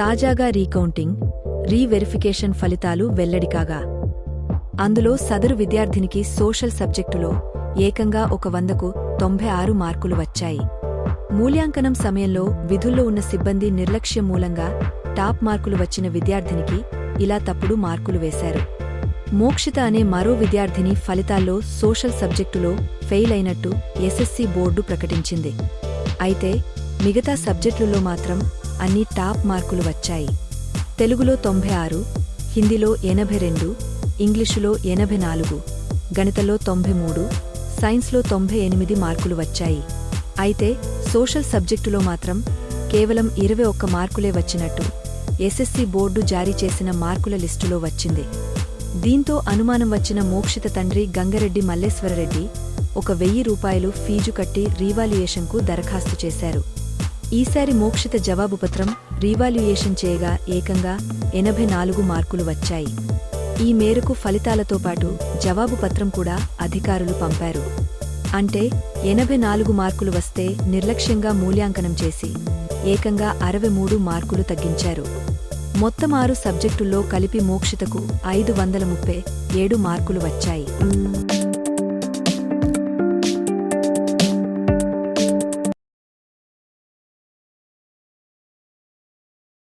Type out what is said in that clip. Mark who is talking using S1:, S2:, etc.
S1: తాజాగా recounting reverification ఫలితాలు వెల్లడికాగా అందులో సదరు విద్యార్థినికి సోషల్ సబ్జెక్టులో ఏకంగా ఒక వందకు తొంభై ఆరు మార్కులు వచ్చాయి. మూల్యాంకనం సమయంలో విధుల్లో ఉన్న సిబ్బంది నిర్లక్ష్యం మూలంగా టాప్ మార్కులు వచ్చిన విద్యార్థినికి ఇలా తప్పుడు మార్కులు వేశారు. మోక్షిత అనే మరో విద్యార్థిని ఫలితాల్లో సోషల్ సబ్జెక్టులో ఫెయిల్ అయినట్టు ఎస్ఎస్సి బోర్డు ప్రకటించింది. అయితే మిగతా సబ్జెక్టులలో మాత్రం అన్ని టాప్ మార్కులు వచ్చాయి. తెలుగులో తొంభై ఆరు హిందీలో ఎనభై రెండు ఇంగ్లీషులో ఎనభై నాలుగు గణితలో తొంభై మూడు సైన్స్లో తొంభై ఎనిమిది మార్కులు వచ్చాయి. అయితే సోషల్ సబ్జెక్టులో మాత్రం కేవలం ఇరవై ఒక్క మార్కులే వచ్చినట్టు ఎస్ఎస్సి బోర్డు జారీ చేసిన మార్కుల లిస్టులో వచ్చింది. దీంతో అనుమానం వచ్చిన మోక్షిత తండ్రి గంగరెడ్డి మల్లేశ్వరరెడ్డి ఒక వెయ్యి రూపాయలు ఫీజు కట్టి రీవాల్యుయేషన్కు దరఖాస్తు చేశారు. ఈసారి మోక్షిత జవాబుపత్రం రీవాల్యుయేషన్ చేయగా ఏకంగా ఎనభై నాలుగు మార్కులు వచ్చాయి. ఈ మేరకు ఫలితాలతో పాటు జవాబు పత్రం కూడా అధికారులు పంపారు. అంటే ఎనభై నాలుగు మార్కులు వస్తే నిర్లక్ష్యంగా మూల్యాంకనం చేసి ఏకంగా అరవై మూడు మార్కులు తగ్గించారు. మొత్తం ఆరు సబ్జెక్టుల్లో కలిపి మోక్షితకు ఐదు వందల ముప్పై ఏడు మార్కులు వచ్చాయి.